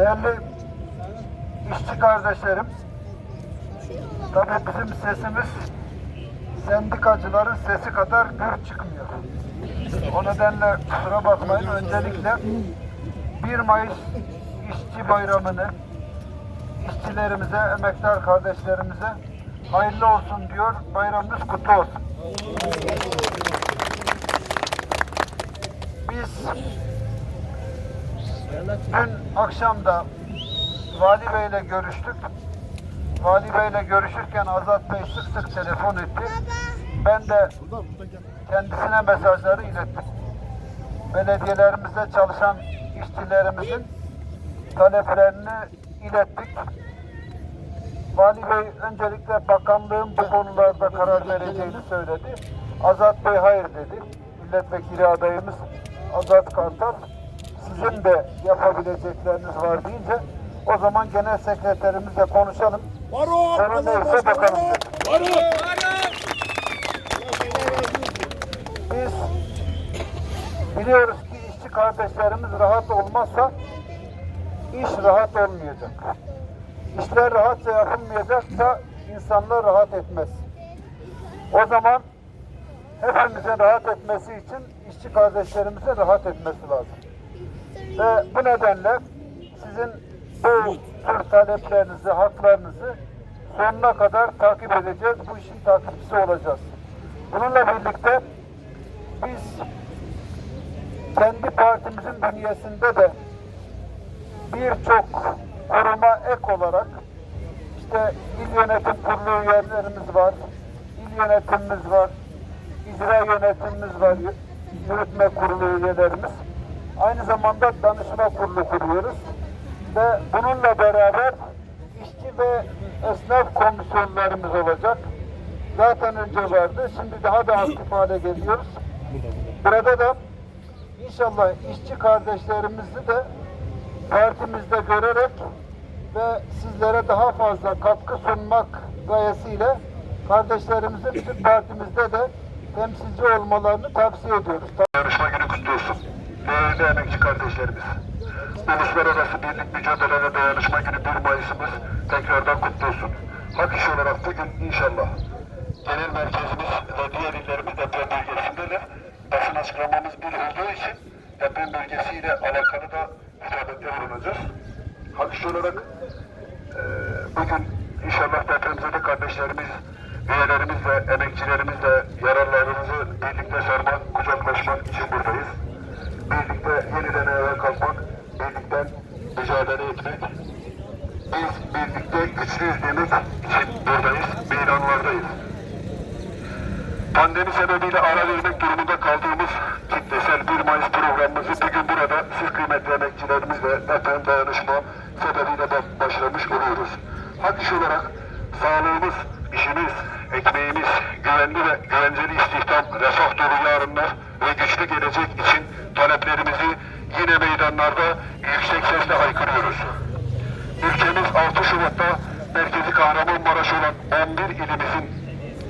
Değerli işçi kardeşlerim, tabii bizim sesimiz sendikacıların sesi kadar gür çıkmıyor. O nedenle kusura bakmayın öncelikle 1 Mayıs işçi bayramını işçilerimize, emektar kardeşlerimize hayırlı olsun diyor. Bayramınız kutlu olsun. Biz dün akşam da Vali Bey'le görüştük. Vali Bey'le görüşürken Azat Bey sık sık telefon etti. Ben de kendisine mesajları ilettim. Belediyelerimizde çalışan işçilerimizin taleplerini ilettik. Vali Bey öncelikle bakanlığın bu konularda karar vereceğini söyledi. Azat Bey hayır dedi. Milletvekili adayımız Azat Kartal sizin de yapabilecekleriniz var deyince o zaman genel sekreterimizle konuşalım. Varol! Sorun neyse bakalım. Varol! Biz biliyoruz ki işçi kardeşlerimiz rahat olmazsa iş rahat olmayacak. İşler rahatça yapılmayacaksa insanlar rahat etmez. O zaman hepimizin rahat etmesi için işçi kardeşlerimizin rahat etmesi lazım. Ve bu nedenle sizin bu tür taleplerinizi, haklarınızı sonuna kadar takip edeceğiz. Bu işin takipçisi olacağız. Bununla birlikte biz kendi partimizin bünyesinde de birçok koruma ek olarak işte il yönetim kurulu üyelerimiz var, il yönetimimiz var, icra yönetimimiz var, yü- yürütme kurulu üyelerimiz. Aynı zamanda danışma kurulu kuruyoruz ve bununla beraber işçi ve esnaf komisyonlarımız olacak. Zaten önce vardı, şimdi daha da aktif hale geliyoruz. Burada da inşallah işçi kardeşlerimizi de partimizde görerek ve sizlere daha fazla katkı sunmak gayesiyle kardeşlerimizin bizim partimizde de temsilci olmalarını tavsiye ediyoruz. Yarışma günü kutlu olsun. Değerli emekçi kardeşlerimiz. Uluslararası Birlik Mücadele ve Dayanışma Günü 1 Mayıs'ımız tekrardan kutlu olsun. Hak işi olarak bugün inşallah genel merkezimiz ve diğer illerimiz deprem bölgesinde de basın açıklamamız bir olduğu için deprem bölgesiyle alakalı da müdahalede bulunacağız. Hak işi olarak eee, bugün inşallah depremzede kardeşlerimiz, üyelerimiz ve emekçilerimizle yaralarımızı birlikte sarmak, kucaklaşmak için buradayız. Birlikte yeniden ayağa kalkmak, birlikte mücadele etmek. Biz birlikte güçlüyüz demek için buradayız, meydanlardayız. Pandemi sebebiyle ara vermek durumunda kaldığımız kitlesel 1 Mayıs programımızı bugün burada siz kıymetli emekçilerimizle deprem dayanışma sebebiyle ba- başlamış oluyoruz. Hak iş olarak sağlığımız, işimiz, ekmeğimiz, güvenli ve güvenceli istihdam, refah dolu yarınlar ve güçlü gelecek için meydanlarda yüksek sesle haykırıyoruz. Ülkemiz 6 Şubat'ta merkezi Kahramanmaraş olan 11 ilimizin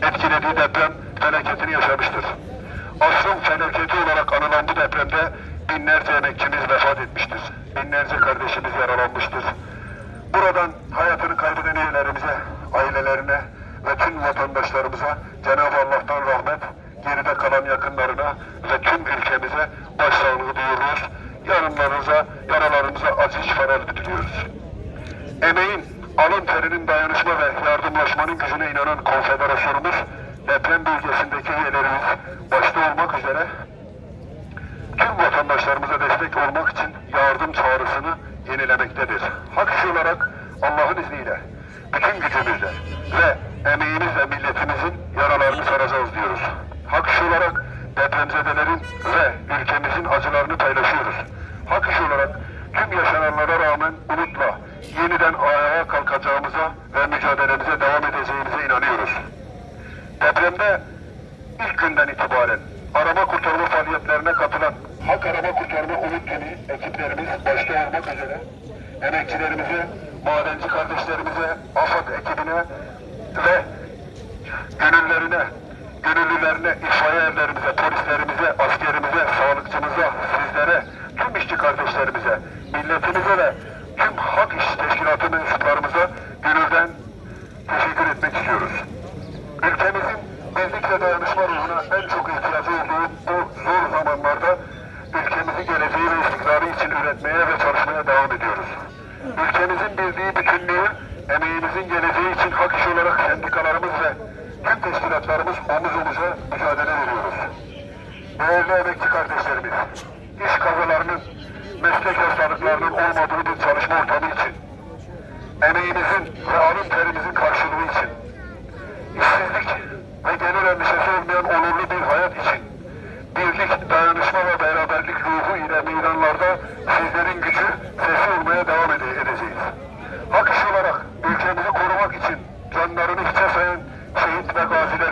etkilediği deprem felaketini yaşamıştır. Asrın felaketi olarak anılan bu depremde binlerce emekçimiz vefat etmiştir. Binlerce kardeşimiz yaralanmıştır. Buradan hayatını kaybeden üyelerimize, ailelerine ve tüm vatandaşlarımıza Cenab-ı Allah'tan rahmet, geride kalan yakınlarına ve tüm ülkemize başsağlığı duyuruyoruz. Yarınlarınıza, yaralarınıza acı şifalar diliyoruz. Emeğin, alın terinin dayanışma ve yardımlaşmanın gücüne inanan konfederasyonumuz deprem bölgesindeki üyelerimiz başta olmak üzere tüm vatandaşlarımıza destek olmak için yardım çağrısını yenilemektedir. Hak işi olarak abilerimize, madenci kardeşlerimize, AFAD ekibine ve gönüllerine, gönüllülerine, itfaiye erlerimize, polislerimize, askerimize, sağlıkçımıza, sizlere, tüm işçi kardeşlerimize, milletimize ve tüm hak iş teşkilatı mensuplarımıza gönülden teşekkür etmek istiyoruz. Değerli emekçi kardeşlerimiz, iş kazalarının, meslek hastalıklarının olmadığı bir çalışma ortamı için, emeğimizin ve alın terimizin karşılığı için, işsizlik ve gelir endişesi olmayan onurlu bir hayat için, birlik, dayanışma ve beraberlik ruhu ile meydanlarda sizlerin gücü, sesi olmaya devam ede- edeceğiz. Hak iş olarak ülkemizi korumak için canlarını hiçe sayan şehit ve gazilerimizi,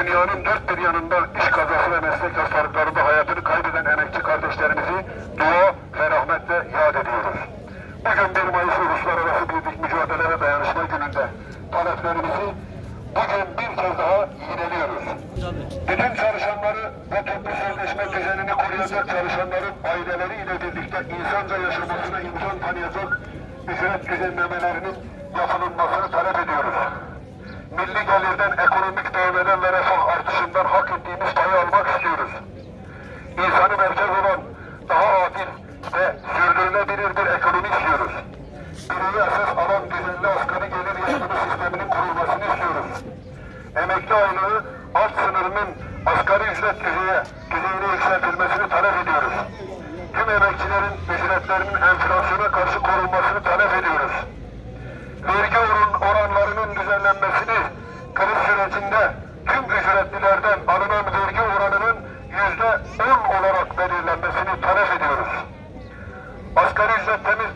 dünyanın dört bir yanında iş kazası ve meslek hastalıklarında hayatını kaybeden emekçi kardeşlerimizi dua ve rahmetle yad ediyoruz. Bugün 1 Mayıs Uluslararası Birlik Mücadele ve Dayanışma Günü'nde taleplerimizi bugün bir kez daha yineliyoruz. Bütün çalışanları ve toplu sözleşme düzenini koruyacak çalışanların aileleriyle birlikte insanca yaşamasına imkan tanıyacak ücret düzenlemelerinin yapılmasını talep ediyoruz. Milli gelirden, ekonomik büyümeden ve refah artışından hak ettiğimiz payı almak istiyoruz. İnsanı merkez olan daha adil ve sürdürülebilir bir ekonomi istiyoruz. Bireyi esas alan düzenli asgari gelir yardımı sisteminin kurulmasını istiyoruz. Emekli aylığı alt sınırının asgari ücret düzeye, düzeyine yükseltilmesini talep ediyoruz. Tüm emekçilerin ücretlerinin enflasyona karşı korunmasını talep ediyoruz vergi oran, oranlarının düzenlenmesini kriz sürecinde tüm ücretlilerden alınan vergi oranının yüzde on olarak belirlenmesini talep ediyoruz. Asgari ücret temiz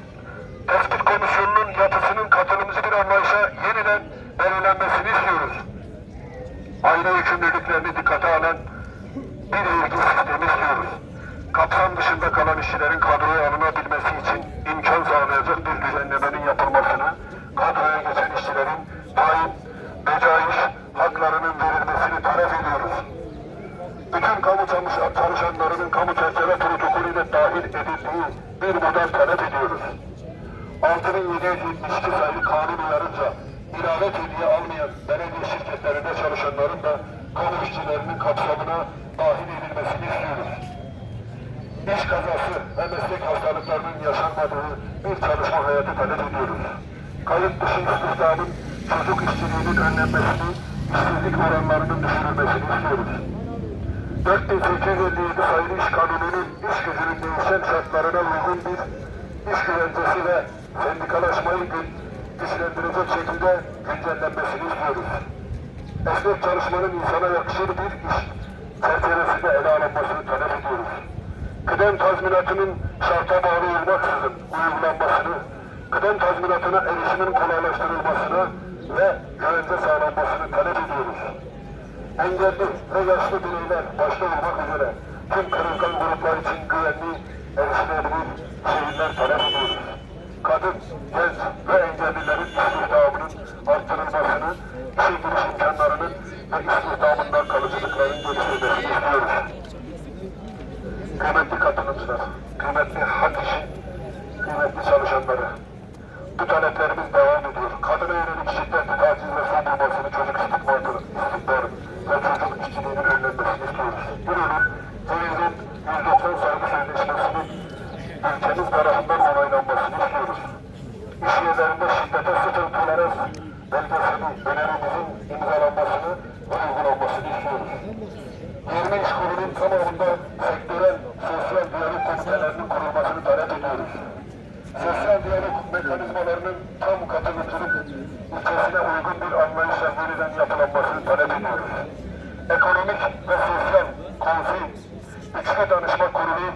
tespit komisyonunun yapısının katılımcı bir anlayışa yeniden belirlenmesini istiyoruz. Aile yükümlülüklerini dikkate alan bir vergi sistemi istiyoruz. Kapsam dışında kalan işçilerin kadroya alınabilmesi için imkan sağlayacak bir düzenlemenin yapılmasını, kadroya geçen işçilerin tayin, becaiş haklarının verilmesini talep ediyoruz. Bütün kamu çalış- çalışanlarının kamu çerçeve protokolüne dahil edildiği model talep ediyoruz. 6772 sayılı kanun uyarınca ilave hediye almayan belediye şirketlerinde çalışanların da kamu işçilerinin kapsamına dahil edilmesini istiyoruz. İş kazası ve meslek hastalıklarının yaşanmadığı bir çalışma hayatı talep ediyoruz. Kayıt dışı istihdamın çocuk işçiliğinin önlenmesini, işsizlik oranlarının düşürülmesini istiyoruz. 4857 sayılı iş kanununun iş gücünün değişen şartlarına uygun bir iş güvencesi ve sendikalaşmayı gü- güçlendirecek şekilde güncellenmesini istiyoruz. Esnek çalışmanın insana yakışır bir iş çerçevesinde ele alınmasını talep ediyoruz. Kıdem tazminatının şarta bağlı olmaksızın uygulanmasını, kıdem tazminatına erişimin kolaylaştırılmasını ve güvence sağlanmasını talep ediyoruz engelli ve yaşlı bireyler başta olmak üzere tüm kırılgan gruplar için güvenli, erişilebilir şehirler talep ediyoruz. Kadın, genç ve engellilerin istihdamının arttırılmasını, işe giriş imkanlarının ve istihdamından kalıcılıkların geliştirilmesini istiyoruz. Kıymetli katılımcılar, kıymetli hak işi, kıymetli çalışanları, bu taleplerimiz devam ediyor. Kadına yönelik şiddet, taciz ve saldırmasını, çocuk istikbarı, istikbarı ve çocuk işçiliğinin önlenmesini istiyoruz. Buranın Ceviz'in 190 saygı sözleşmesinin ülkemiz tarafından onaylanmasını istiyoruz. İş yerlerinde şiddete sıfır belgesini, önerimizin imzalanmasını ve uygulanmasını istiyoruz. 20 iş kurulunun tamamında sektörel sosyal diyalog komitelerinin kurulmasını talep ediyoruz sosyal diyalog mekanizmalarının tam katılımcılık ilkesine uygun bir anlayışla yeniden yapılanmasını talep ediyoruz. Ekonomik ve sosyal konsey, üçlü danışma kurulu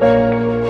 Música